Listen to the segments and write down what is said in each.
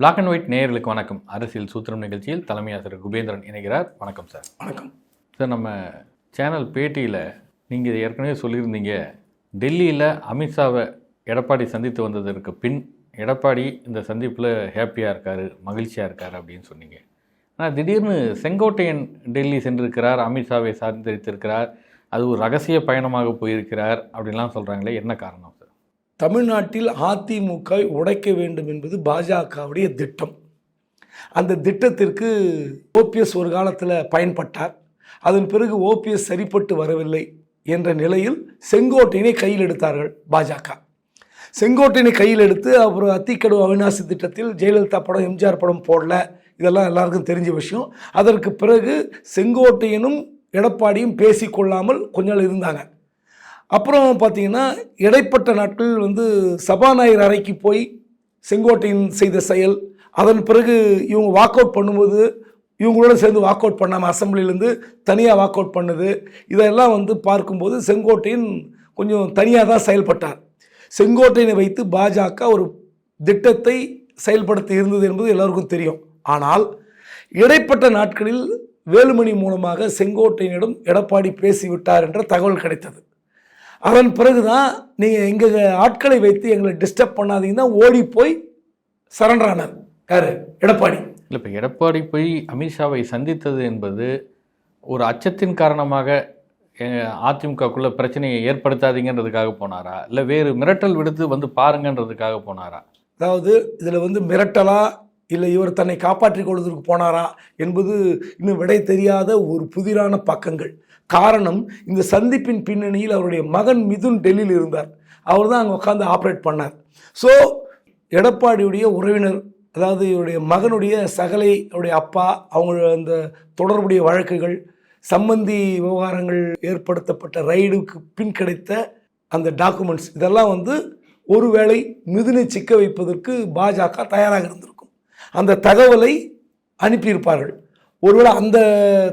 Black and white நேயர்களுக்கு வணக்கம். அரசியல் சூத்திரம் நிகழ்ச்சியில் தலைமை ஆசிரியர் குபேந்திரன் இணைகிறார். வணக்கம் சார் வணக்கம். சார் நம்ம சேனல் பேட்டியில் நீங்கள் ஏற்கனவே சொல்லியிருந்தீங்க. டெல்லியில் அமித்ஷாவை எடப்பாடி சந்தித்து வந்ததற்கு பின் எடப்பாடி இந்த சந்திப்பில் ஹாப்பியாக இருக்கார் மகிழ்ச்சியாக இருக்கார் அப்படின்னு சொன்னீங்க. ஆனால் திடீர்னு செங்கோட்டையன் டெல்லி சென்றிருக்கிறார் அமித்ஷாவை சந்தித்திருக்கிறார் அது ஒரு ரகசிய பயணமாக போயிருக்கிறார் அப்படின்லாம் சொல்கிறாங்களே என்ன காரணம்? தமிழ்நாட்டில் அதிமுக உடைக்க வேண்டும் என்பது பாஜகவுடைய திட்டம். அந்த திட்டத்திற்கு ஓபிஎஸ் ஒரு காலத்தில் பயன்பட்டார். அதன் பிறகு ஓபிஎஸ் சரிப்பட்டு வரவில்லை என்ற நிலையில் செங்கோட்டையினை கையில் எடுத்தார்கள் பாஜக. செங்கோட்டையினை கையில் எடுத்து அப்புறம் அத்திக்கடு அவிநாசி திட்டத்தில் ஜெயலலிதா படம் எம்ஜிஆர் படம் போடல. இதெல்லாம் எல்லாருக்கும் தெரிஞ்ச விஷயம். அதற்கு பிறகு செங்கோட்டையனும் எடப்பாடியும் பேசிக்கொள்ளாமல் கொஞ்ச நாள் இருந்தாங்க. அப்புறம் பார்த்தீங்கன்னா இடைப்பட்ட நாட்கள் வந்து சபாநாயகர் அறைக்கு போய் செங்கோட்டையின் செய்த செயல் அதன் பிறகு இவங்க வாக் அவுட் பண்ணும்போது இவங்களோட சேர்ந்து வாக் அவுட் பண்ணாமல் அசம்பிளிலேருந்து தனியாக வாக் அவுட் பண்ணுது இதெல்லாம் வந்து பார்க்கும்போது செங்கோட்டையன் கொஞ்சம் தனியாக தான் செயல்பட்டார். செங்கோட்டையனை வைத்து பாஜக ஒரு திட்டத்தை செயல்படுத்தி இருந்தது என்பது எல்லோருக்கும் தெரியும். ஆனால் இடைப்பட்ட நாட்களில் வேலுமணி மூலமாக செங்கோட்டையனிடம் எடப்பாடி பேசிவிட்டார் என்ற தகவல் கிடைத்தது. அதன் பிறகு தான் நீங்கள் எங்கள் ஆட்களை வைத்து எங்களை டிஸ்டர்ப் பண்ணாதீங்கன்னா ஓடி போய் சரண்டர் ஆனார். யார்? எடப்பாடி. இல்லை இப்போ எடப்பாடி போய் அமித்ஷாவை சந்தித்தது என்பது ஒரு அச்சத்தின் காரணமாக அதிமுகக்குள்ள பிரச்சனையை ஏற்படுத்தாதீங்கன்றதுக்காக போனாரா? இல்லை வேறு மிரட்டல் விடுத்து வந்து பாருங்கன்றதுக்காக போனாரா? அதாவது இதில் வந்து மிரட்டலா இல்லை இவர் தன்னை காப்பாற்றிக் கொள்வதற்கு போனாரா என்பது இன்னும் விடை தெரியாத ஒரு புதிரான பக்கங்கள். காரணம் இந்த சந்திப்பின் பின்னணியில் அவருடைய மகன் மிதுன் டெல்லியில் இருந்தார். அவர் தான் அங்கே உட்காந்து ஆப்ரேட் பண்ணார். ஸோ எடப்பாடியுடைய உறவினர் அதாவது இவருடைய மகனுடைய சகலை அவருடைய அப்பா அவங்க அந்த தொடர்புடைய வழக்குகள் சம்பந்தி விவகாரங்கள் ஏற்படுத்தப்பட்ட ரைடுக்கு பின் கிடைத்த அந்த டாக்குமெண்ட்ஸ் இதெல்லாம் வந்து ஒருவேளை மிதுனை சிக்க வைப்பதற்கு பாஜக தயாராக இருந்திருக்கும். அந்த தகவலை அனுப்பியிருப்பார்கள். ஒருவேளை அந்த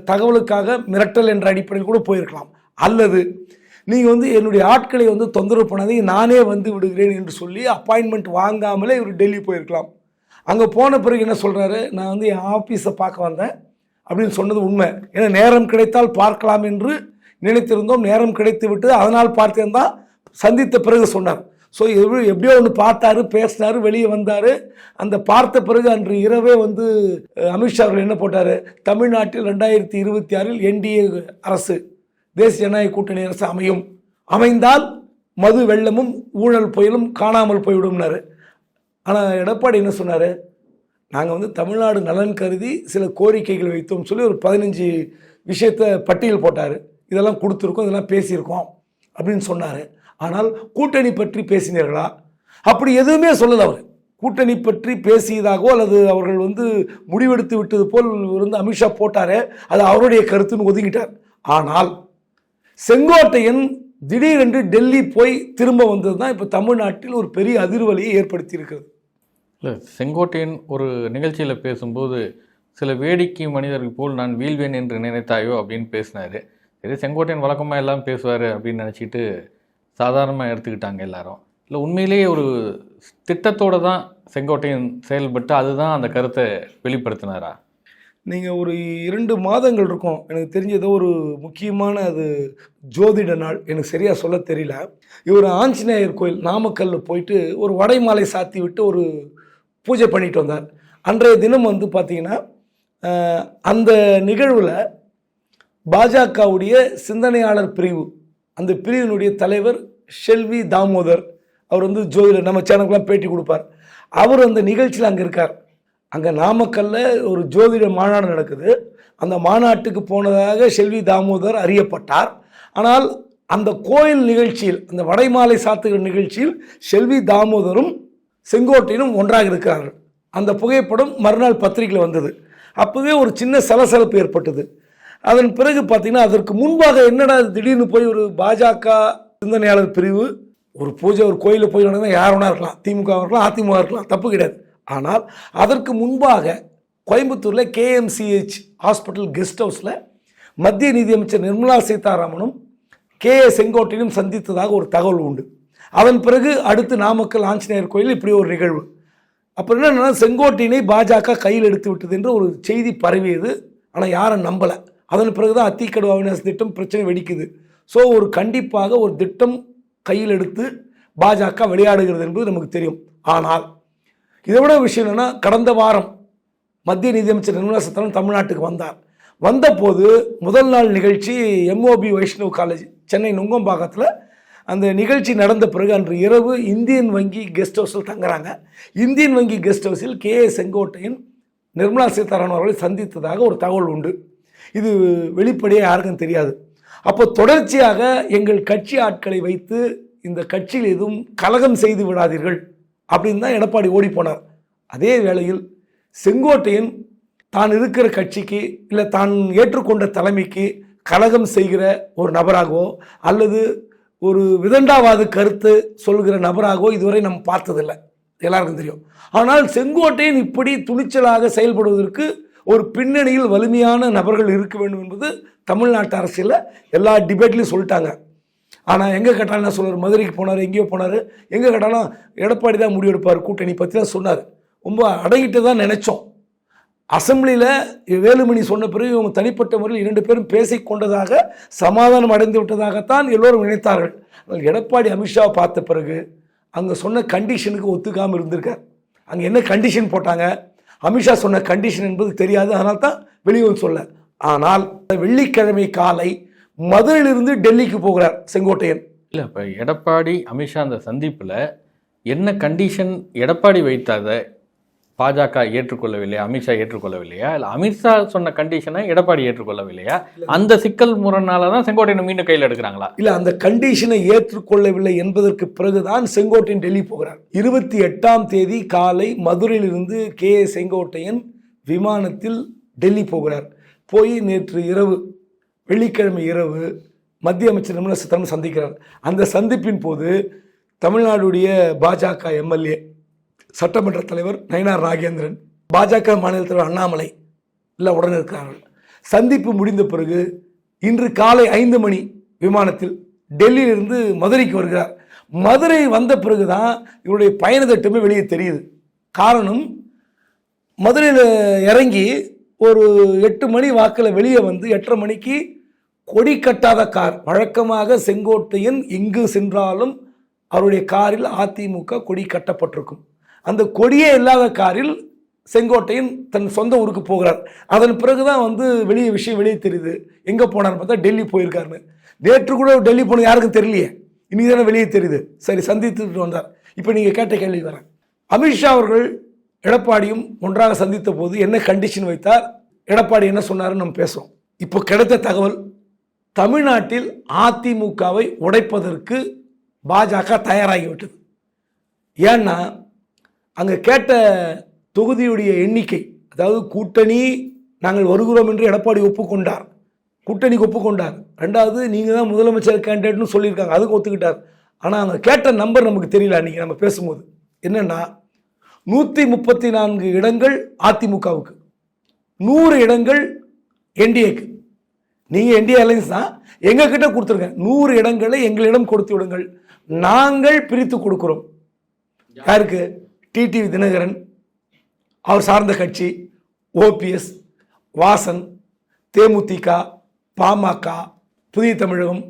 தகவலுக்காக மிரட்டல் என்ற அடிப்படையில் கூட போயிருக்கலாம். அல்லது நீங்கள் வந்து என்னுடைய ஆட்களை வந்து தொந்தரவு பண்ணாதீங்க நானே வந்து விடுகிறேன் என்று சொல்லி அப்பாயின்மெண்ட் வாங்காமலே இவர் டெல்லி போயிருக்கலாம். அங்கே போன பிறகு என்ன சொல்கிறாரு நான் வந்து என் ஆஃபீஸை பார்க்க வந்தேன் அப்படின்னு சொன்னது உண்மை. ஏன்னா நேரம் கிடைத்தால் பார்க்கலாம் என்று நினைத்திருந்தோம். நேரம் கிடைத்து விட்டு அதனால் பார்த்தேன் தான் சந்தித்த பிறகு சொன்னார். ஸோ எப்படி எப்படியோ ஒன்று பார்த்தாரு பேசினாரு வெளியே வந்தார். அந்த பார்த்த பிறகு அன்று இரவே வந்து அமித்ஷா அவர்கள் என்ன போட்டார்? தமிழ்நாட்டில் ரெண்டாயிரத்தி இருபத்தி ஆறில் என்டிஏ அரசு தேசிய ஜனநாயக கூட்டணி அரசு அமையும். அமைந்தால் மது வெள்ளமும் ஊழல் புயலும் காணாமல் போய்விடும்னாரு. ஆனால் எடப்பாடி என்ன சொன்னார்? நாங்கள் வந்து தமிழ்நாடு நலன் கருதி சில கோரிக்கைகள் வைத்தோம் சொல்லி ஒரு பதினஞ்சு விஷயத்தை பட்டியல் போட்டார். இதெல்லாம் கொடுத்துருக்கோம் இதெல்லாம் பேசியிருக்கோம் அப்படின்னு சொன்னார். ஆனால் கூட்டணி பற்றி பேசினீர்களா? அப்படி எதுவுமே சொல்லலை அவர். கூட்டணி பற்றி பேசியதாகவோ அல்லது அவர்கள் வந்து முடிவெடுத்து விட்டது போல் வந்து அமித்ஷா போட்டாரே அது அவருடைய கருத்துன்னு ஒதுங்கிட்டார் ஆனால் செங்கோட்டையன் திடீரென்று டெல்லி போய் திரும்ப வந்தது தான் இப்போ தமிழ்நாட்டில் ஒரு பெரிய அதிர்வலையை ஏற்படுத்தி இருக்கிறது இல்லை செங்கோட்டையன் ஒரு நிகழ்ச்சியில் பேசும்போது சில வேடிக்கை மனிதர்கள் போல் நான் வீழ்வேன் என்று நினைத்தாயோ? அப்படின்னு பேசினாரு. சரி செங்கோட்டையன் வழக்கமாக எல்லாம் பேசுவார் அப்படின்னு நினச்சிட்டு சாதாரணமாக எடுத்துக்கிட்டாங்க எல்லாரும். இல்லை உண்மையிலேயே ஒரு திட்டத்தோடு தான் செங்கோட்டையன் செயல்பட்டு அதுதான் அந்த கருத்தை வெளிப்படுத்தினாரா? நீங்கள் ஒரு இரண்டு மாதங்கள் இருக்கும். எனக்கு தெரிஞ்சதோ ஒரு முக்கியமான அது ஜோதிட நாள். எனக்கு சரியாக சொல்ல தெரியல. இவர் ஆஞ்சநேயர் கோயில் நாமக்கல்ல போயிட்டு ஒரு வடைமாலை சாத்தி விட்டு ஒரு பூஜை பண்ணிட்டு வந்தார். அன்றைய தினம் வந்து பார்த்தீங்கன்னா அந்த நிகழ்வில் பாஜகவுடைய சிந்தனையாளர் பிரிவு அந்த பிரிவினுடைய தலைவர் ஷெல்வி தாமோதர் அவர் வந்து ஜோதிடர் நம்ம சேனலுக்குலாம் பேட்டி கொடுப்பார். அவர் அந்த நிகழ்ச்சியில் அங்கே இருக்கார். அங்கே நாமக்கல்ல ஒரு ஜோதிட மாநாடு நடக்குது. அந்த மாநாட்டுக்கு போனதாக செல்வி தாமோதர் அறியப்பட்டார். ஆனால் அந்த கோயில் நிகழ்ச்சியில் அந்த வடைமாலை சாத்துகிற நிகழ்ச்சியில் செல்வி தாமோதரும் செங்கோட்டையனும் ஒன்றாக இருக்கிறார்கள். அந்த புகைப்படம் மறுநாள் பத்திரிகையில் வந்தது. அப்போவே ஒரு சின்ன சலசலப்பு ஏற்பட்டது. அதன் பிறகு பார்த்தீங்கன்னா அதற்கு முன்பாக என்னடா திடீர்னு போய் ஒரு பாஜக சிந்தனையாளர் பிரிவு ஒரு பூஜை ஒரு கோயிலில் போய் நடந்தால் யார் வேணா இருக்கலாம். திமுக இருக்கலாம் அதிமுக இருக்கலாம் தப்பு கிடையாது. ஆனால் அதற்கு முன்பாக கோயம்புத்தூரில் கேஎம்சிஹெச் ஹாஸ்பிட்டல் கெஸ்ட் ஹவுஸில் மத்திய நிதியமைச்சர் நிர்மலா சீதாராமனும் கே ஏ செங்கோட்டையும் சந்தித்ததாக ஒரு தகவல் உண்டு. அதன் பிறகு அடுத்து நாமக்கல் ஆஞ்சநேயர் கோயில் இப்படி ஒரு நிகழ்வு. அப்புறம் என்னென்னா செங்கோட்டையினை பாஜக கையில் எடுத்து விட்டது என்று ஒரு செய்தி பரவியது. ஆனால் யாரும் நம்பலை. அதன் பிறகு தான் அத்திக்கடு அவினாசி திட்டம் பிரச்சனை வெடிக்குது. ஸோ ஒரு கண்டிப்பாக ஒரு திட்டம் கையில் எடுத்து பாஜக விளையாடுகிறது என்பது நமக்கு தெரியும். ஆனால் இதை விட விஷயம் என்னென்னா கடந்த வாரம் மத்திய நிதியமைச்சர் நிர்மலா சீதாராமன் தமிழ்நாட்டுக்கு வந்தார். வந்தபோது முதல் நாள் நிகழ்ச்சி எம்ஓபி வைஷ்ணவ் காலேஜ் சென்னை நுங்கம்பாக்கத்தில் அந்த நிகழ்ச்சி நடந்த பிறகு அன்று இரவு இந்தியன் வங்கி கெஸ்ட் ஹவுஸில் தங்குறாங்க. இந்தியன் வங்கி கெஸ்ட் ஹவுஸில் கே ஏ செங்கோட்டையன் நிர்மலா சீதாராமன் அவர்களை சந்தித்ததாக ஒரு தகவல் உண்டு. இது வெளிப்படையாக யாருக்கும் தெரியாது. அப்போ தொடர்ச்சியாக எங்கள் கட்சி ஆட்களை வைத்து இந்த கட்சியில் எதுவும் கலகம் செய்து விடாதீர்கள் அப்படின்னு தான் எடப்பாடி ஓடி போனார். அதே வேளையில் செங்கோட்டையன் தான் இருக்கிற கட்சிக்கு இல்லை தான் ஏற்றுக்கொண்ட தலைமைக்கு கலகம் செய்கிற ஒரு நபராகவோ அல்லது ஒரு விதண்டாவாத கருத்து சொல்கிற நபராகவோ இதுவரை நம்ம பார்த்ததில்லை. எல்லாருக்கும் தெரியும். ஆனால் செங்கோட்டையன் இப்படி துணிச்சலாக செயல்படுவதற்கு ஒரு பின்னணியில் வலிமையான நபர்கள் இருக்க வேண்டும் என்பது தமிழ்நாட்டு அரசியலில் எல்லா டிபேட்லையும் சொல்லிட்டாங்க. ஆனால் எங்கே கேட்டாலும் என்ன சொல்கிறார் மதுரைக்கு போனார் எங்கேயோ போனார். எங்கே கேட்டாலும் எடப்பாடி தான் முடிவெடுப்பார் கூட்டணி பற்றி தான் சொன்னார். ரொம்ப அடங்கிட்டு தான் நினச்சோம். அசம்பிளியில் வேலுமணி சொன்ன பிறகு இவங்க தனிப்பட்ட முறையில் இரண்டு பேரும் பேசிக் கொண்டதாக சமாதானம் அடைந்து விட்டதாகத்தான் எல்லோரும் நினைத்தார்கள். ஆனால் எடப்பாடி அமித்ஷாவை பார்த்த பிறகு அங்கே சொன்ன கண்டிஷனுக்கு ஒத்துக்காமல் இருந்திருக்கார். அங்கே என்ன கண்டிஷன் போட்டாங்க? அமித்ஷா சொன்ன கண்டிஷன் என்பது தெரியாது அதனால் தான் வெளியும் சொல்ல ஆனால் வெள்ளிக்கிழமை காலை மதுரையிலிருந்து டெல்லிக்கு போகிறார் செங்கோட்டையன். இல்லை இப்போ எடப்பாடி அமித்ஷா அந்த சந்திப்பில் என்ன கண்டிஷன் எடப்பாடி வைத்தாத பாஜக ஏற்றுக்கொள்ளவில்லையா அமித்ஷா ஏற்றுக்கொள்ளவில்லையா? இல்லை அமித்ஷா சொன்ன கண்டிஷனை எடப்பாடி ஏற்றுக்கொள்ளவில்லையா? அந்த சிக்கல் முரணால தான் செங்கோட்டையனை மீண்டும் கையில் எடுக்கிறாங்களா? இல்ல அந்த கண்டிஷனை ஏற்றுக்கொள்ளவில்லை என்பதற்கு பிறகுதான் செங்கோட்டையன் டெல்லி போகிறார். இருபத்தி எட்டாம் தேதி காலை மதுரையிலிருந்து கே ஏ செங்கோட்டையன் விமானத்தில் டெல்லி போகிறார். போய் நேற்று இரவு வெள்ளிக்கிழமை இரவு மத்திய அமைச்சர் நிர்மலா சீதாராமன் சந்திக்கிறார். அந்த சந்திப்பின் போது தமிழ்நாடுடைய பாஜக எம்எல்ஏ சட்டமன்ற தலைவர் நயனார் நாகேந்திரன் பாஜக மாநில தலைவர் அண்ணாமலை எல்லாம் உடன் இருக்கிறார்கள். சந்திப்பு முடிந்த பிறகு இன்று காலை ஐந்து மணி விமானத்தில் டெல்லியிலிருந்து மதுரைக்கு வருகிறார். மதுரை வந்த பிறகுதான் இவருடைய பயண திட்டமே வெளியே தெரியுது. காரணம் மதுரையில் இறங்கி ஒரு எட்டு மணி வாக்கில் வெளியே வந்து எட்டரை மணிக்கு கொடி கட்டாத கார் வழக்கமாக செங்கோட்டையன் எங்கு சென்றாலும் அவருடைய காரில் அதிமுக கொடி கட்டப்பட்டிருக்கும். அந்த கொடியே இல்லாத காரில் செங்கோட்டையன் தன் சொந்த ஊருக்கு போகிறார். அதன் பிறகு தான் வந்து வெளியே விஷயம் வெளியே தெரியுது. எங்கே போனார்னு பார்த்தா டெல்லி போயிருக்காருன்னு. நேற்று கூட டெல்லி போனது யாருக்கும் தெரியலையே. இன்னைக்கு தானே வெளியே தெரியுது. சரி சந்தித்துட்டு வந்தார். இப்போ நீங்கள் கேட்ட கேள்வி வரேன் அமித்ஷா அவர்கள் எடப்பாடியும் ஒன்றாக சந்தித்த போது என்ன கண்டிஷன் வைத்தார்? எடப்பாடி என்ன சொன்னாருன்னு நம்ம பேசுவோம். இப்போ கிடைத்த தகவல் தமிழ்நாட்டில் அதிமுகவை உடைப்பதற்கு பாஜக தயாராகிவிட்டது. ஏன்னா அங்கே கேட்ட தொகுதியுடைய எண்ணிக்கை அதாவது கூட்டணி நாங்கள் வருகிறோம் என்று எடப்பாடி ஒப்புக்கொண்டார். கூட்டணிக்கு ஒப்புக்கொண்டார். ரெண்டாவது நீங்கள் தான் முதலமைச்சர் கேண்டிடேட்னு சொல்லியிருக்காங்க. அதுக்கு ஒத்துக்கிட்டார். ஆனால் அவங்க கேட்ட நம்பர் நமக்கு தெரியல அன்றைக்கி நம்ம பேசும்போது. என்னென்னா நூற்றி முப்பத்தி நான்கு இடங்கள் அதிமுகவுக்கு நூறு இடங்கள் என்டிஏக்கு. நீங்கள் என்டிஏ அலைன்ஸ் தான் எங்ககிட்ட கொடுத்துருங்க நூறு இடங்களை எங்களிடம் கொடுத்து விடுங்கள். நாங்கள் பிரித்து கொடுக்குறோம். யாருக்கு? டிடிவி தினகரன் அவர் சார்ந்த கட்சி ஓபிஎஸ் வாசன் தேமுதிக பாமக புதிய தமிழகம்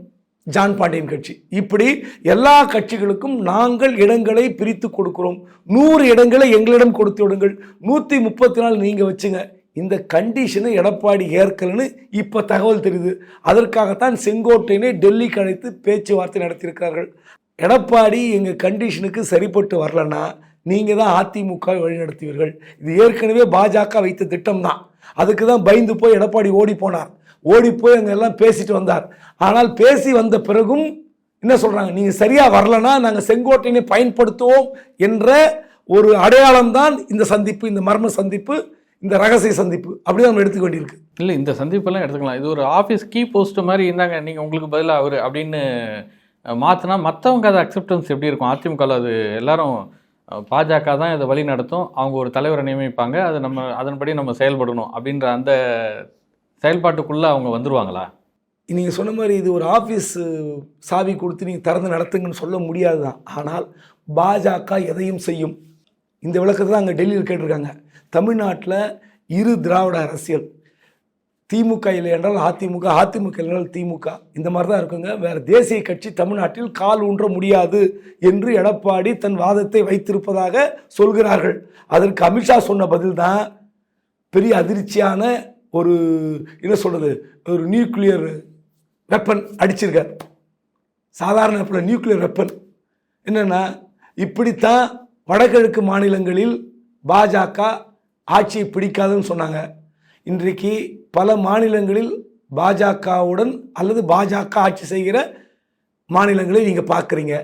ஜான் பாண்டியன் கட்சி. இப்படி எல்லா கட்சிகளுக்கும் நாங்கள் இடங்களை பிரித்து கொடுக்கிறோம். நூறு இடங்களை எங்களிடம் கொடுத்து விடுங்கள். நூற்றி முப்பத்தி நாலு நீங்கள் வச்சுங்க. இந்த கண்டிஷனை எடப்பாடி ஏற்கலன்னு இப்போ தகவல் தெரியுது. அதற்காகத்தான் செங்கோட்டையினை டெல்லிக்கு அழைத்து பேச்சுவார்த்தை நடத்தியிருக்கிறார்கள். எடப்பாடி எங்கள் கண்டிஷனுக்கு சரிப்பட்டு வரலன்னா நீங்கள் தான் அதிமுகவை வழிநடத்துவீர்கள் இது ஏற்கனவே பாஜக வைத்த திட்டம் தான் அதுக்கு தான் பயந்து போய் எடப்பாடி ஓடி போனார். ஓடி போய் அங்கே எல்லாம் பேசிட்டு வந்தார். ஆனால் பேசி வந்த பிறகும் என்ன சொல்கிறாங்க நீங்கள் சரியாக வரலன்னா நாங்கள் செங்கோட்டையினை பயன்படுத்துவோம் என்ற ஒரு அடையாளம் தான் இந்த சந்திப்பு இந்த மர்ம சந்திப்பு இந்த ரகசிய சந்திப்பு. அப்படி தான் நம்ம எடுத்துக்க வேண்டியிருக்கு. இல்லை இந்த சந்திப்பெல்லாம் எடுத்துக்கலாம். இது ஒரு ஆஃபீஸ் கீ போஸ்ட் மாதிரி இருந்தாங்க. நீங்கள் உங்களுக்கு பதிலாக அவர் அப்படின்னு மாற்றினா மற்றவங்க அது அக்செப்டன்ஸ் எப்படி இருக்கும்? அதிமுக அது எல்லாரும் பாஜக தான் இதை வழி நடத்தும். அவங்க ஒரு தலைவரை நியமிப்பாங்க. அதை நம்ம அதன்படி நம்ம செயல்படணும் அப்படின்ற அந்த செயல்பாட்டுக்குள்ளே அவங்க வந்துருவாங்களா? நீங்கள் சொன்ன மாதிரி இது ஒரு ஆஃபீஸ் சாவி கொடுத்து நீங்கள் திறந்து நடத்துங்கன்னு சொல்ல முடியாது தான் ஆனால் பாஜக எதையும் செய்யும். இந்த விளக்கத்தை தான் அங்கே டெல்லியில் கேட்டிருக்காங்க. தமிழ்நாட்டில் இரு திராவிட அரசியல். திமுக இல்லை என்றால் அதிமுக அதிமுக இல்லை என்றால் திமுக. இந்த மாதிரி தான் இருக்குங்க. வேறு தேசிய கட்சி தமிழ்நாட்டில் கால் ஊன்ற முடியாது என்று எடப்பாடி தன் வாதத்தை வைத்திருப்பதாக சொல்கிறார்கள். அதற்கு அமித்ஷா சொன்ன பதில் தான் பெரிய அதிர்ச்சியான ஒரு என்ன சொல்கிறது ஒரு நியூக்ளியர் வெப்பன் அடிச்சிருக்கார். சாதாரண வெப்பன் நியூக்ளியர் வெப்பன். என்னென்னா இப்படித்தான் வடகிழக்கு மாநிலங்களில் பாஜக ஆட்சியை பிடிக்காதுன்னு சொன்னாங்க. இன்றைக்கு பல மாநிலங்களில் பாஜகவுடன் அல்லது பாஜக ஆட்சி செய்கிற மாநிலங்களை நீங்கள் பார்க்குறீங்க.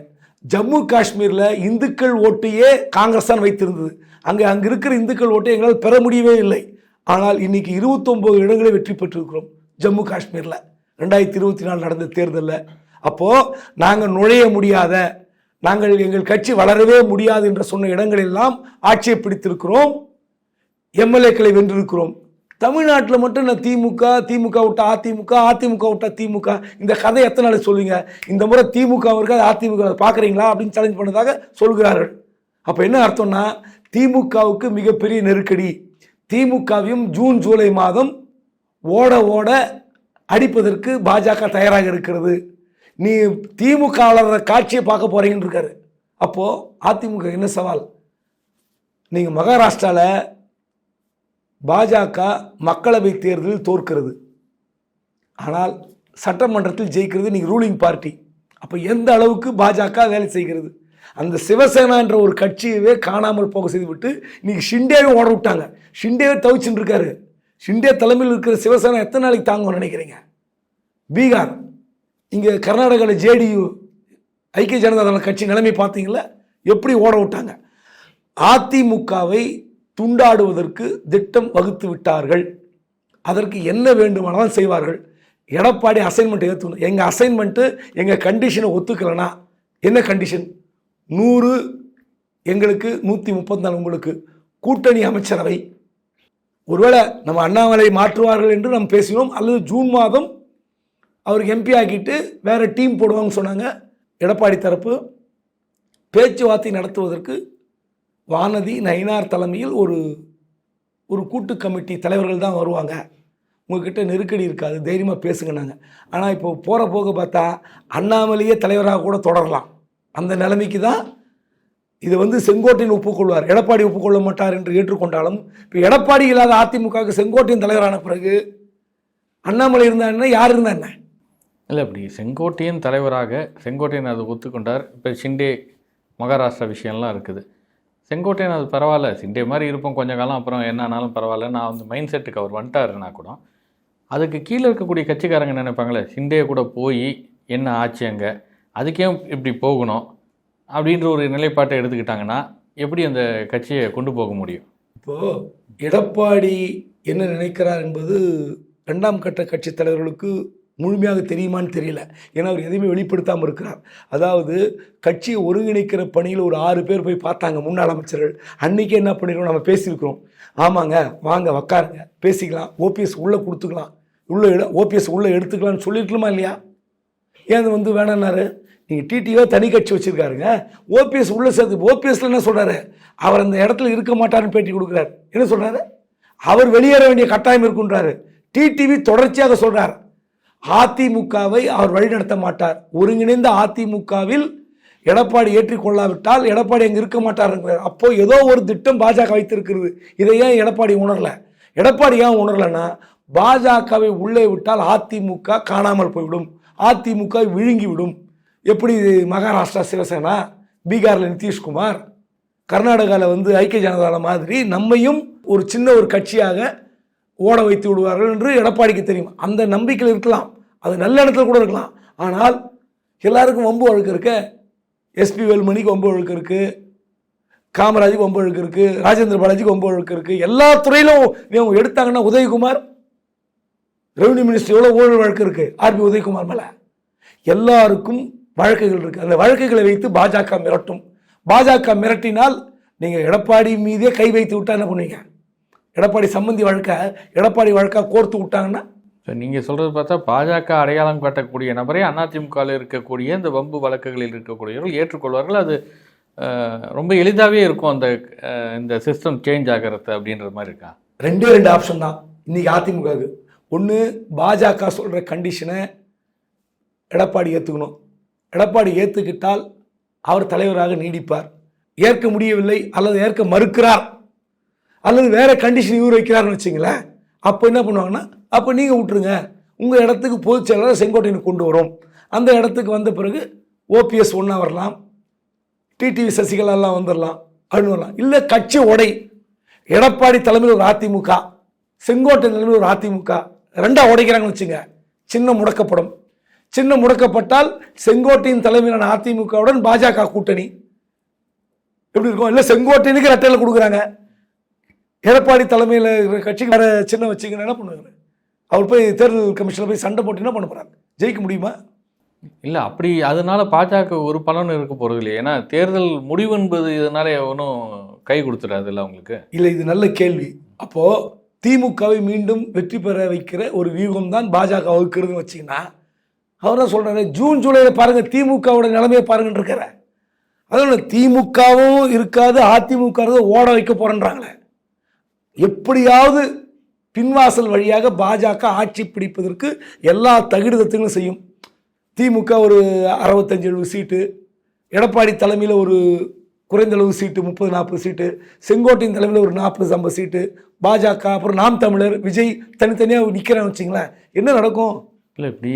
ஜம்மு காஷ்மீரில் இந்துக்கள் ஓட்டையே காங்கிரஸ் தான் வைத்திருந்தது. அங்கே அங்கே இருக்கிற இந்துக்கள் ஓட்டை எங்களால் பெற முடியவே இல்லை. ஆனால் இன்றைக்கி இருபத்தொம்போது இடங்களை வெற்றி பெற்றிருக்கிறோம் ஜம்மு காஷ்மீரில். ரெண்டாயிரத்தி இருபத்தி நாலு நடந்த தேர்தலில். அப்போது நாங்கள் நுழைய முடியாத நாங்கள் எங்கள் கட்சி வளரவே முடியாது என்று சொன்ன இடங்களெல்லாம் ஆட்சியை பிடித்திருக்கிறோம். எம்எல்ஏக்களை வென்றிருக்கிறோம். தமிழ்நாட்டில் மட்டும் நான் திமுக திமுக விட்டா அதிமுக அதிமுக விட்டா திமுக? இந்த கதை எத்தனை நாள் சொல்லுவீங்க? இந்த முறை திமுக இருக்காது அதிமுக பார்க்குறீங்களா அப்படின்னு சேலஞ்ச் பண்ணதாக சொல்கிறார்கள். அப்போ என்ன அர்த்தம்னா திமுகவுக்கு மிகப்பெரிய நெருக்கடி. திமுகவையும் ஜூன் ஜூலை மாதம் ஓட ஓட அடிப்பதற்கு பாஜக தயாராக இருக்கிறது. நீ திமுக காட்சியை பார்க்க போறீங்கன்னு இருக்காரு. அப்போது அதிமுக என்ன சவால்? நீங்கள் மகாராஷ்டிராவில் பாஜக மக்களவை தேர்தலில் தோற்கிறது. ஆனால் சட்டமன்றத்தில் ஜெயிக்கிறது நீங்கள் ரூலிங் பார்ட்டி அப்போ எந்த அளவுக்கு பாஜக வேலை செய்கிறது? அந்த சிவசேனா என்ற ஒரு கட்சியவே காணாமல் போக செய்துவிட்டு இன்னைக்கு ஷிண்டேவே ஓட விட்டாங்க. ஷிண்டேவே தவிச்சுட்டு இருக்காரு. ஷிண்டே தலைமையில் இருக்கிற சிவசேனா எத்தனை நாளைக்கு தாங்கும்னு நினைக்கிறீங்க? பீகார். இங்கே கர்நாடகாவில் ஜேடியு ஐக்கிய ஜனதா தள கட்சி நிலைமை பார்த்தீங்களா? எப்படி ஓட விட்டாங்க? அதிமுகவை துண்டாடுவதற்கு திட்டம் வகுத்து விட்டார்கள். அதற்கு என்ன வேண்டுமானாலும் செய்வார்கள். எடப்பாடி அசைன்மெண்ட் ஏற்றுக்கணும் எங்கள் அசைன்மெண்ட்டு எங்கள் கண்டிஷனை ஒத்துக்கலைன்னா என்ன கண்டிஷன் நூறு எங்களுக்கு நூற்றி முப்பத்தி நாலு உங்களுக்கு கூட்டணி அமைச்சரவை. ஒருவேளை நம்ம அண்ணாமலை மாற்றுவார்கள் என்று நாம் பேசினோம் அல்லது ஜூன் மாதம் அவருக்கு எம்பி ஆக்கிட்டு வேறு டீம் போடுவாங்கன்னு சொன்னாங்க. எடப்பாடி தரப்பு பேச்சுவார்த்தை நடத்துவதற்கு வானதி நயினார் தலைமையில் ஒரு ஒரு கூட்டு கமிட்டி தலைவர்கள் தான் வருவாங்க. உங்ககிட்ட நெருக்கடி இருக்காது தைரியமாக பேசுங்கன்னாங்க ஆனால் இப்போ போகிற போக பார்த்தா அண்ணாமலையே தலைவராக கூட தொடரலாம். அந்த நிலைமைக்கு தான் இது வந்து செங்கோட்டையன் ஒப்புக்கொள்வார். எடப்பாடி ஒப்புக்கொள்ள மாட்டார் என்று ஏற்றுக்கொண்டாலும் இப்போ எடப்பாடி இல்லாத அதிமுகவுக்கு செங்கோட்டையின் தலைவரான பிறகு அண்ணாமலை இருந்தா என்ன யார் இருந்தா என்ன? இல்லை அப்படி செங்கோட்டையன் தலைவராக செங்கோட்டையன் அதை ஒத்துக்கொண்டார். இப்போ ஷிண்டே மகாராஷ்டிரா விஷயம்லாம் இருக்குது. செங்கோட்டையன் அது பரவாயில்ல. சிண்டே மாதிரி இருப்போம் கொஞ்ச காலம் அப்புறம் என்னானாலும் பரவாயில்ல. நான் வந்து மைண்ட் செட்டுக்கு அவர் வந்துட்டாருன்னா கூட அதுக்கு கீழே இருக்கக்கூடிய கட்சிக்காரங்க நினைப்பாங்களே சிண்டே கூட போய் என்ன ஆச்சு அங்கே? அதுக்கே இப்படி போகணும் அப்படின்ற ஒரு நிலைப்பாட்டை எடுத்துக்கிட்டாங்கன்னா எப்படி அந்த கட்சியை கொண்டு போக முடியும்? இப்போ எடப்பாடி என்ன நினைக்கிறார் என்பது ரெண்டாம் கட்ட கட்சி தலைவர்களுக்கு முழுமையாக தெரியுமான்னு தெரியல. ஏன்னா அவர் எதையுமே வெளிப்படுத்தாமல் இருக்கிறார். அதாவது கட்சியை ஒருங்கிணைக்கிற பணியில் ஒரு ஆறு பேர் போய் பார்த்தாங்க முன்னாள் அமைச்சர்கள். அன்றைக்கே என்ன பண்ணிருக்கோம்? நம்ம பேசியிருக்கிறோம். ஆமாங்க வாங்க உக்காருங்க. பேசிக்கலாம். ஓபிஎஸ் உள்ளே கொடுத்துக்கலாம். உள்ளே ஓபிஎஸ் உள்ளே எடுத்துக்கலாம்னு சொல்லியிருக்கலாமா இல்லையா? ஏன் வந்து வேணான்னாரு? நீங்கள் டிடிஓ தனி கட்சி வச்சுருக்காருங்க. ஓபிஎஸ் உள்ளே சேர்த்து ஓபிஎஸ்ல என்ன சொல்கிறாரு அவர் அந்த இடத்துல இருக்க மாட்டாருன்னு பேட்டி கொடுக்குறாரு. என்ன சொல்கிறாரு அவர் வெளியேற வேண்டிய கட்டாயம் இருக்குன்றாரு. டிடிவி தொடர்ச்சியாக சொல்கிறார் அதிமுகவை அவர் வழிநடத்த மாட்டார். ஒருங்கிணைந்த அதிமுகவில் எடப்பாடி ஏற்றிக்கொள்ளாவிட்டால் எடப்பாடி அங்கே இருக்க மாட்டாருங்கிறார் அப்போ ஏதோ ஒரு திட்டம் பாஜக வைத்திருக்கிறது. இதை ஏன் எடப்பாடி உணரல? எடப்பாடி ஏன் உணரலன்னா பாஜகவை உள்ளே விட்டால் அதிமுக காணாமல் போய்விடும். அதிமுக விழுங்கிவிடும். எப்படி மகாராஷ்டிரா சிவசேனா பீகாரில் நிதிஷ்குமார் கர்நாடகாவில் வந்து ஐக்கிய ஜனதா மாதிரி நம்மையும் ஒரு சின்ன ஒரு கட்சியாக ஓட வைத்து விடுவார்கள் என்று எடப்பாடிக்கு தெரியும். அந்த நம்பிக்கையில் இருக்கலாம். அது நல்ல இடத்துல கூட இருக்கலாம். ஆனால் எல்லாருக்கும் வம்பு வழக்கு இருக்க. எஸ்பி வேலுமணிக்கு வம்பு வழக்கு இருக்கு. காமராஜுக்கு வம்பு வழக்கு இருக்கு. ராஜேந்திர பாலாஜிக்கு வம்பு வழக்கு இருக்கு. எல்லா துறையிலும் இவங்க எடுத்தாங்கன்னா உதயகுமார் ரெவன்யூ மினிஸ்டர் எவ்வளோ ஊழல் வழக்கு இருக்கு? ஆர்பி உதயகுமார் மேலே. எல்லாருக்கும் வழக்குகள் இருக்கு. அந்த வழக்குகளை வைத்து பாஜக மிரட்டும். பாஜக மிரட்டினால் நீங்கள் எடப்பாடி மீதே கை வைத்து விட்டா என்ன பண்ணுவீங்க? எடப்பாடி சம்பந்தி வழக்கை எடப்பாடி வழக்கா கோர்த்து விட்டாங்கன்னா? ஸோ நீங்கள் சொல்கிறது பார்த்தா பாஜக அடையாளம் காட்டக்கூடிய நபரை அதிமுகவில் இருக்கக்கூடிய இந்த வம்பு வழக்குகளில் இருக்கக்கூடியவர்கள் ஏற்றுக்கொள்வார்கள். அது ரொம்ப எளிதாகவே இருக்கும் அந்த இந்த சிஸ்டம் சேஞ்ச் ஆகிறது அப்படின்ற மாதிரி இருக்கா? ரெண்டே ரெண்டு ஆப்ஷன் தான். இன்னைக்கு அதிமுகவுக்கு. ஒன்று பாஜக சொல்கிற கண்டிஷனை எடப்பாடி ஏற்றுக்கணும் எடப்பாடி ஏற்றுக்கிட்டால் அவர் தலைவராக நீடிப்பார். ஏற்க முடியவில்லை அல்லது ஏற்க மறுக்கிறார். அல்லது வேறு கண்டிஷன் இவர் வைக்கிறாருன்னு வச்சுங்களேன் அப்போ என்ன பண்ணுவாங்கன்னா அப்போ நீங்கள் விட்டுருங்க. உங்கள் இடத்துக்கு பொதுச் செயலாளர் செங்கோட்டையனை கொண்டு வரும். அந்த இடத்துக்கு வந்த பிறகு ஓபிஎஸ் ஒன்றா வரலாம். டிடிவி சசிகலாலாம் வந்துடலாம் அப்படின்னு வரலாம். இல்லை கட்சி உடை. எடப்பாடி தலைமையில் ஒரு அதிமுக. செங்கோட்டை தலைமையில் ஒரு அதிமுக. ரெண்டாக உடைக்கிறாங்கன்னு வச்சுங்க. சின்ன முடக்கப்படும். சின்ன முடக்கப்பட்டால் செங்கோட்டையின் தலைமையிலான அதிமுகவுடன் பாஜக கூட்டணி. எப்படி இருக்கும்? இல்லை செங்கோட்டையனுக்கு ரெட்டையில் கொடுக்குறாங்க. எடப்பாடி தலைமையில் இருக்கிற கட்சிக்கு வேற சின்ன வச்சுக்கணும் என்ன பண்ணுவாங்க அவர் போய் தேர்தல் கமிஷனில் போய் சண்டை போட்டு என்ன பண்ண போறாங்க ஜெயிக்க முடியுமா? இல்லை அப்படி அதனால பாஜக ஒரு பலன் இருக்க போகிறது இல்லையா. ஏன்னா தேர்தல் முடிவு என்பது இதனால ஒன்றும் கை கொடுத்துடாது இல்லை அவங்களுக்கு இல்லை இது நல்ல கேள்வி. அப்போ திமுகவை மீண்டும் வெற்றி பெற வைக்கிற ஒரு வியூகம் தான் பாஜக வகுக்கிறதுன்னு வச்சிங்கன்னா அவர் தான் சொல்றாரு? ஜூன் ஜூலையில் பாருங்க திமுகவோட நிலைமையை பாருங்கன்னு இருக்கிற அதனால திமுகவும் இருக்காது அதிமுக ஓட வைக்க போறேன்றாங்களே. எப்படியாவது பின்வாசல் வழியாக பாஜக ஆட்சி பிடிப்பதற்கு எல்லா தகுதிதத்தையும் செய்யும். திமுக ஒரு அறுபத்தஞ்சு எழுபது சீட்டு எடப்பாடி தலைமையில் ஒரு குறைந்தளவு சீட்டு முப்பது நாற்பது சீட்டு செங்கோட்டையின் தலைமையில் ஒரு நாற்பது ஐம்பது சீட்டு பாஜக அப்புறம் நாம் தமிழர் விஜய் தனித்தனியாக நிற்கிறேன்னு வச்சிங்களேன் என்ன நடக்கும்? இல்லை இப்படி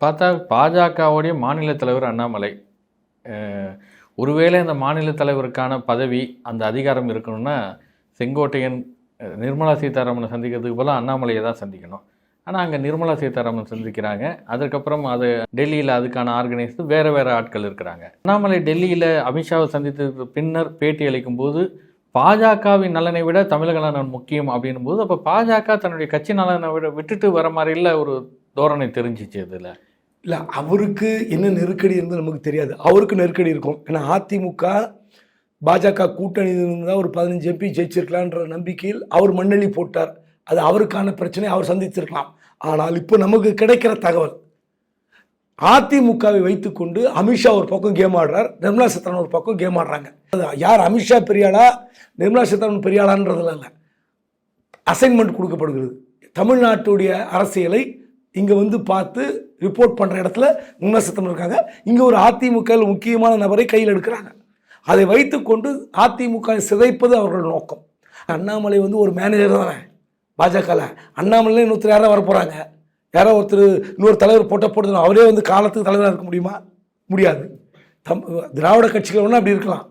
பார்த்தா பாஜகவுடைய மாநில தலைவர் அண்ணாமலை ஒருவேளை அந்த மாநில தலைவருக்கான பதவி அந்த அதிகாரம் இருக்கணும்னா செங்கோட்டையன் நிர்மலா சீதாராமனை சந்திக்கிறதுக்கு பதிலாக அண்ணாமலையை தான் சந்திக்கணும். ஆனால் அங்கே நிர்மலா சீதாராமன் சந்திக்கிறாங்க. அதுக்கப்புறம் அது டெல்லியில் அதுக்கான ஆர்கனைஸ்டு வேறு வேறு ஆட்கள் இருக்கிறாங்க. அண்ணாமலை டெல்லியில் அமித்ஷாவை சந்தித்ததுக்கு பின்னர் பேட்டி அளிக்கும் போது பாஜகவின் நலனை விட தமிழக நலன் முக்கியம் அப்படின்னும் போது அப்போ பாஜக தன்னுடைய கட்சி நலனை விட விட்டுட்டு வர மாதிரில ஒரு தோரணை தெரிஞ்சிச்சு இதில். இல்லை அவருக்கு என்ன நெருக்கடி இருந்து நமக்கு தெரியாது. அவருக்கு நெருக்கடி இருக்கும். ஏன்னா அதிமுக பாஜக கூட்டணி இருந்தால் ஒரு பதினஞ்சு எம்பி ஜெயிச்சிருக்கலான்ற நம்பிக்கையில் அவர் மண்ணெளி போட்டார். அது அவருக்கான பிரச்சனை அவர் சந்தித்திருக்கலாம். ஆனால் இப்போ நமக்கு கிடைக்கிற தகவல் அதிமுகவை வைத்துக்கொண்டு அமித்ஷா ஒரு பக்கம் கேம் ஆடுறார் நிர்மலா சீதாராமன் ஒரு பக்கம் கேம் ஆடுறாங்க. அது யார் அமித்ஷா பெரியாளா நிர்மலா சீதாராமன் பெரியாளான்றதுல இல்லை. அசைன்மெண்ட் கொடுக்கப்படுகிறது. தமிழ்நாட்டுடைய அரசியலை இங்கே வந்து பார்த்து ரிப்போர்ட் பண்ணுற இடத்துல விமர்சனம் இருக்காங்க. இங்கே ஒரு அதிமுக முக்கியமான நபரை கையில் எடுக்கிறாங்க. அதை வைத்துக்கொண்டு அதிமுக சிதைப்பது அவர்கள் நோக்கம். அண்ணாமலை வந்து ஒரு மேனேஜர் தானே. பாஜகவில் அண்ணாமலை இன்னொருத்தர் யாரோ வர போகிறாங்க யாரோ ஒருத்தர் இன்னொரு தலைவர் போட்ட போட்டு அவரே வந்து காலத்துக்கு தலைவராக இருக்க முடியுமா? முடியாது. தம் திராவிட கட்சிகள் ஒன்றும் அப்படி இருக்கலாம்.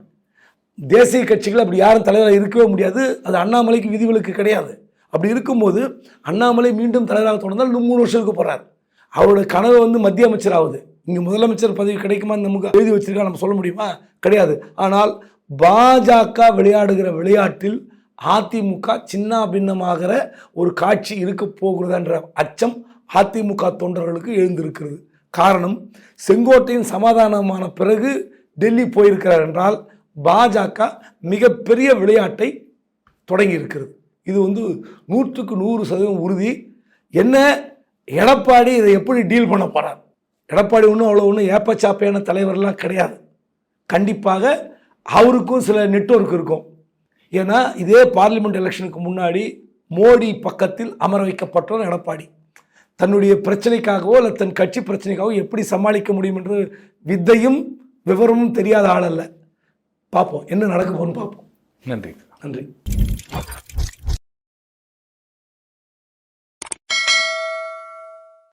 தேசிய கட்சிகள் அப்படி யாரும் தலைவராக இருக்கவே முடியாது. அது அண்ணாமலைக்கு விதிவிலக்கு கிடையாது. அப்படி இருக்கும்போது அண்ணாமலை மீண்டும் தலைவராக தொடர்ந்தால் இன்னும் மூணு வருஷத்துக்கு போகிறார் அவரோட கனவு வந்து மத்திய அமைச்சர் ஆகுது இங்கே முதலமைச்சர் பதவி கிடைக்குமா? நமக்கு எழுதி வச்சிருக்கா? நம்ம சொல்ல முடியுமா? கிடையாது. ஆனால் பாஜக விளையாடுகிற விளையாட்டில் அதிமுக சின்ன பின்னமாகிற ஒரு காட்சி இருக்க போகிறதுன்ற அச்சம் அதிமுக தொண்டர்களுக்கு எழுந்திருக்கிறது. காரணம் செங்கோட்டையின் சமாதானமான பிறகு டெல்லி போயிருக்கிறார் என்றால் பாஜக மிகப்பெரிய விளையாட்டை தொடங்கி இருக்கிறது இது வந்து நூற்றுக்கு நூறு சதவீதம் உறுதி. என்ன? எடப்பாடி இதை எப்படி டீல் பண்ண போகிறார் எடப்பாடி ஒன்றும் அவ்வளோ ஒன்றும் ஏப்பச்சாப்பையான தலைவர்லாம் கிடையாது. கண்டிப்பாக அவருக்கும் சில நெட்வொர்க் இருக்கும். ஏன்னா இதே பார்லிமெண்ட் எலெக்ஷனுக்கு முன்னாடி மோடி பக்கத்தில் அமர வைக்கப்பட்டவர் எடப்பாடி. தன்னுடைய பிரச்சனைக்காகவோ இல்லை தன் கட்சி பிரச்சனைக்காகவோ எப்படி சமாளிக்க முடியும் என்று வித்தையும் விவரமும் தெரியாத ஆள் அல்ல. பார்ப்போம் என்ன நடக்க போகுன்னு பார்ப்போம். நன்றி. நன்றி.